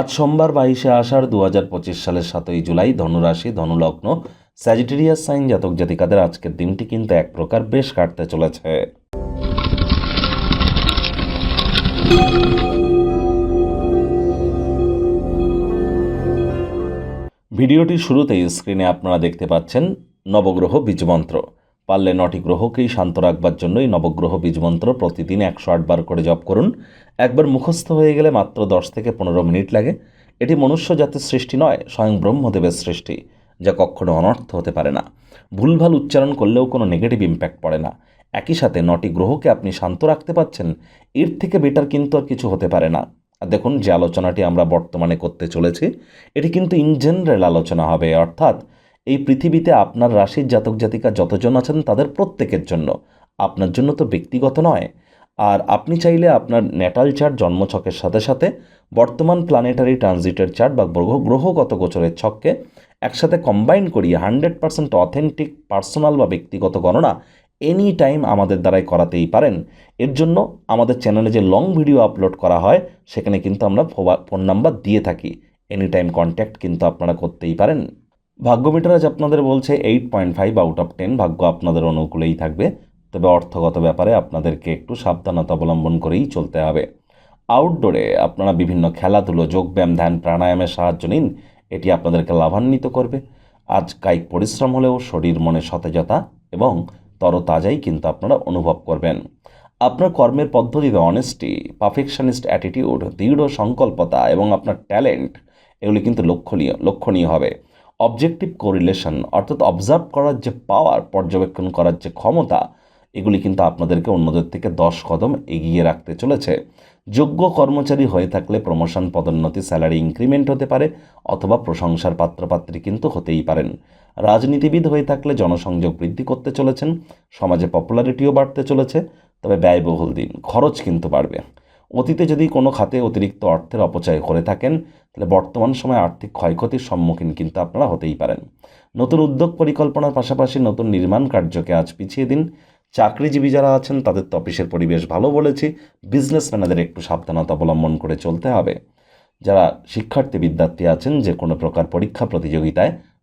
আজ সোমবার বাইশে আষাঢ় দু হাজার পঁচিশ সালের সাতই জুলাই ধনুরাশি, ধনুলগ্ন, স্যাজিটেরিয়াস সাইন জাতক জাতিকাদের আজকের দিনটি কিন্তু এক প্রকার বেশ কাটতে চলেছে। ভিডিওটির শুরুতেই স্ক্রিনে আপনারা দেখতে পাচ্ছেন নবগ্রহ বীজমন্ত্র। পারলে নটি গ্রহকেই শান্ত রাখবার জন্যই নবগ্রহ বীজমন্ত্র প্রতিদিন একশো আটবার করে জপ করুন। একবার মুখস্থ হয়ে গেলে মাত্র দশ থেকে পনেরো মিনিট লাগে। এটি মনুষ্য জাতির সৃষ্টি নয়, স্বয়ং ব্রহ্মদেবের সৃষ্টি, যা কখনো অনর্থ হতে পারে না। ভুলভাল উচ্চারণ করলেও কোনো নেগেটিভ ইম্প্যাক্ট পড়ে না। একই সাথে নটি গ্রহকে আপনি শান্ত রাখতে পারছেন, এর থেকে বেটার কিন্তু আর কিছু হতে পারে না। আর দেখুন, যে আলোচনাটি আমরা বর্তমানে করতে চলেছি, এটি কিন্তু ইন জেনারেল আলোচনা হবে, অর্থাৎ এই পৃথিবীতে আপনার রাশির জাতক জাতিকা যতজন আছেন তাদের প্রত্যেকের জন্য। আপনার জন্য তো ব্যক্তিগত নয়। আর আপনি চাইলে আপনার ন্যাটাল চার্ট জন্মছকের সাথে সাথে বর্তমান প্ল্যানেটারি ট্রানজিটের চার্ট বা গ্রহ, গ্রহগত গোচরের ছককে একসাথে কম্বাইন করিয়ে হান্ড্রেড পার্সেন্ট অথেন্টিক পার্সোনাল বা ব্যক্তিগত গণনা এনি টাইম আমাদের দ্বারাই করাতেই পারেন। এর জন্য আমাদের চ্যানেলে যে লং ভিডিও আপলোড করা হয়, সেখানে কিন্তু আমরা ফোন নাম্বার দিয়ে থাকি। এনি টাইম কন্ট্যাক্ট কিন্তু আপনারা করতেই পারেন। ভাগ্য মিটার আজ আপনাদের বলছে eight point five out of ten ভাগ্য আপনাদের অনুকূলেই থাকবে। তবে অর্থগত ব্যাপারে আপনাদেরকে একটু সাবধানতা অবলম্বন করেই চলতে হবে। আউটডোরে আপনারা বিভিন্ন খেলাধুলো, যোগব্যায়াম, ধ্যান, প্রাণায়ামের সাহায্য নিন। এটি আপনাদেরকে লাভান্বিত করবে। আজ কায়িক পরিশ্রম হলেও শরীর, মনে সতেজতা এবং তরতাজাই কিন্তু আপনারা অনুভব করবেন। আপনার কর্মের পদ্ধতিতে অনেস্টি পারফেকশনিস্ট অ্যাটিটিউড দৃঢ় সংকল্পতা এবং আপনার ট্যালেন্ট এগুলি কিন্তু লক্ষণীয় লক্ষণীয় হবে। অবজেক্টিভ কোরিলেশন অর্থাৎ অবজার্ভ করার যে পাওয়ার পর্যবেক্ষণ করার যে ক্ষমতা, এগুলি কিন্তু আপনাদেরকে অন্যদের থেকে দশ কদম এগিয়ে রাখতে চলেছে। যোগ্য কর্মচারী হয়ে থাকলে প্রমোশন পদোন্নতি স্যালারি ইনক্রিমেন্ট হতে পারে, অথবা প্রশংসার পাত্রপাত্রী কিন্তু হতেই পারেন। রাজনীতিবিদ হয়ে থাকলে জনসংযোগ বৃদ্ধি করতে চলেছেন, সমাজে পপুলারিটিও বাড়তে চলেছে, তবে ব্যয়বহুল দিন, খরচ কিন্তু বাড়বে। অতীতে যদি কোনো খাতে অতিরিক্ত অর্থের অপচয় করে থাকেন, তাহলে বর্তমান সময়ে আর্থিক ক্ষয়ক্ষতির সম্মুখীন কিন্তু আপনারা হতেই পারেন। নতুন উদ্যোগ পরিকল্পনার পাশাপাশি নতুন নির্মাণ কার্যকে আজ পিছিয়ে দিন। চাকরিজীবী যারা আছেন, তাদের তো অফিসের পরিবেশ ভালো বলেছি, বিজনেসম্যানদের একটু সাবধানতা অবলম্বন করে চলতে হবে। যারা শিক্ষার্থী বিদ্যার্থী আছেন, যে কোনো প্রকার পরীক্ষা প্রতিযোগিতায়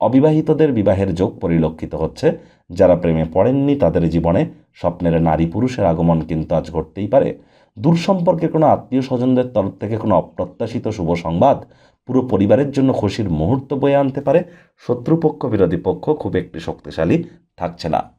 অবিবাহিতদের বিবাহের যোগ পরিলক্ষিত হচ্ছে। যারা প্রেমে পড়েননি, তাদের জীবনে স্বপ্নের নারী পুরুষের আগমন কিন্তু আজ ঘটতেই পারে। দূর সম্পর্কে কোনো আত্মীয় স্বজনদের তরফ থেকে কোনো অপ্রত্যাশিত শুভ সংবাদ পুরো পরিবারের জন্য খুশির মুহূর্ত বয়ে আনতে পারে। শত্রুপক্ষ, বিরোধী পক্ষ খুব একটি শক্তিশালী থাকছে না।